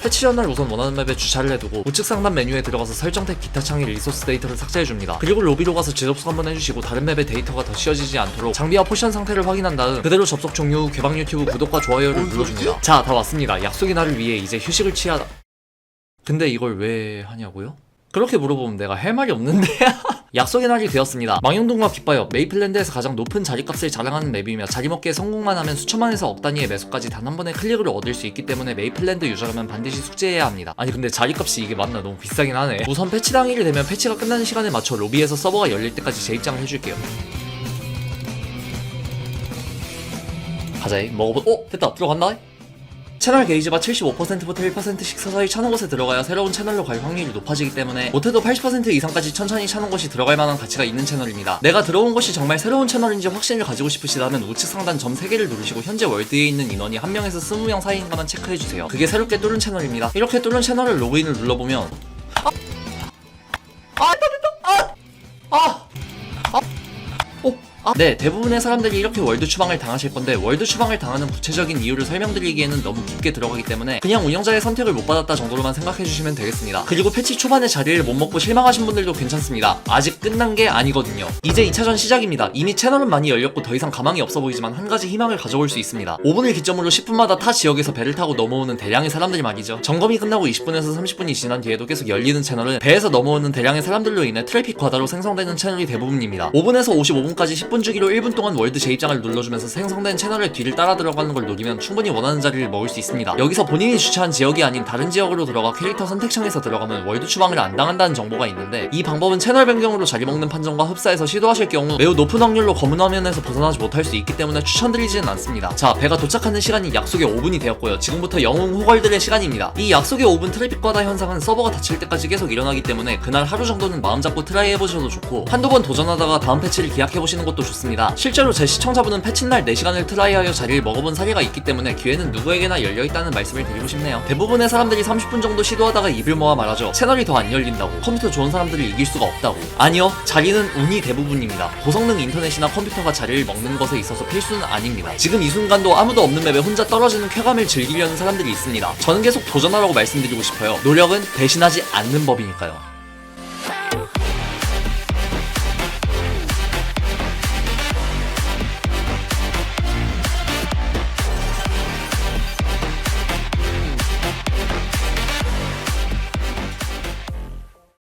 패치 전날 우선 원하는 맵에 주차를 해두고 우측 상단 메뉴에 들어가서 설정 탭 기타 창의 리소스 데이터를 삭제해줍니다. 그리고 로비로 가서 재접속 한번 해주시고 다른 맵의 데이터가 더 씌워지지 않도록 장비와 포션 상태를 확인한 다음 그대로 접속 종료 후 개방 유튜브 구독과 좋아요를 눌러줍니다. 자, 다 왔습니다. 약속의 날을 위해 이제 휴식을 취하다. 근데 이걸 왜 하냐고요? 그렇게 물어보면 내가 할 말이 없는데 약속의 날이 되었습니다. 망용동과 깃바엽 메이플랜드에서 가장 높은 자리값을 자랑하는 맵이며 자리 먹기에 성공만 하면 수천만에서 억 단위의 매수까지 단 한 번의 클릭을 얻을 수 있기 때문에 메이플랜드 유저라면 반드시 숙제해야 합니다. 아니 근데 자리값이 이게 맞나? 너무 비싸긴 하네. 우선 패치 당일이 되면 패치가 끝나는 시간에 맞춰 로비에서 서버가 열릴 때까지 재입장을 해줄게요. 가자이. 먹어보.. 어? 됐다. 들어간다 채널 게이지가 75%부터 1%씩 서서히 차는 곳에 들어가야 새로운 채널로 갈 확률이 높아지기 때문에 못해도 80% 이상까지 천천히 차는 곳이 들어갈 만한 가치가 있는 채널입니다. 내가 들어온 곳이 정말 새로운 채널인지 확신을 가지고 싶으시다면 우측 상단 점 3개를 누르시고 현재 월드에 있는 인원이 1명에서 20명 사이인가만 체크해주세요. 그게 새롭게 뚫은 채널입니다. 이렇게 뚫은 채널을 로그인을 눌러보면 아! 아! 아! 아! 아! 어? 아, 네, 대부분의 사람들이 이렇게 월드 추방을 당하실 건데 월드 추방을 당하는 구체적인 이유를 설명드리기에는 너무 깊게 들어가기 때문에 그냥 운영자의 선택을 못 받았다 정도로만 생각해 주시면 되겠습니다. 그리고 패치 초반에 자리를 못 먹고 실망하신 분들도 괜찮습니다. 아직 끝난 게 아니거든요. 이제 2차전 시작입니다. 이미 채널은 많이 열렸고 더 이상 가망이 없어 보이지만 한 가지 희망을 가져올 수 있습니다. 5분을 기점으로 10분마다 타 지역에서 배를 타고 넘어오는 대량의 사람들이 말이죠. 점검이 끝나고 20분에서 30분이 지난 뒤에도 계속 열리는 채널은 배에서 넘어오는 대량의 사람들로 인해 트래픽 과다로 생성되는 채널이 대부분입니다. 5분에서 55분까지 10분 주기로 1분 동안 월드 재입장을 눌러주면서 생성된 채널의 뒤를 따라 들어가는 걸 노리면 충분히 원하는 자리를 먹을 수 있습니다. 여기서 본인이 주차한 지역이 아닌 다른 지역으로 들어가 캐릭터 선택창에서 들어가면 월드 추방을 안 당한다는 정보가 있는데 이 방법은 채널 변경으로 자리 먹는 판정과 흡사해서 시도하실 경우 매우 높은 확률로 검은 화면에서 벗어나지 못할 수 있기 때문에 추천드리지는 않습니다. 자, 배가 도착하는 시간이 약속의 5분이 되었고요. 지금부터 영웅 호걸들의 시간입니다. 이 약속의 5분 트래픽 과다 현상은 서버가 닫힐 때까지 계속 일어나기 때문에 그날 하루 정도는 마음 잡고 트라이 해보셔도 좋고 한두 번 도전하다가 다음 패치를 기약해보시는 것도 좋습니다. 실제로 제 시청자분은 패치날 4시간을 트라이하여 자리를 먹어본 사례가 있기 때문에 기회는 누구에게나 열려있다는 말씀을 드리고 싶네요. 대부분의 사람들이 30분 정도 시도하다가 입을 모아 말하죠. 채널이 더 안 열린다고. 컴퓨터 좋은 사람들을 이길 수가 없다고. 아니요. 자리는 운이 대부분입니다. 고성능 인터넷이나 컴퓨터가 자리를 먹는 것에 있어서 필수는 아닙니다. 지금 이 순간도 아무도 없는 맵에 혼자 떨어지는 쾌감을 즐기려는 사람들이 있습니다. 저는 계속 도전하라고 말씀드리고 싶어요. 노력은 대신하지 않는 법이니까요.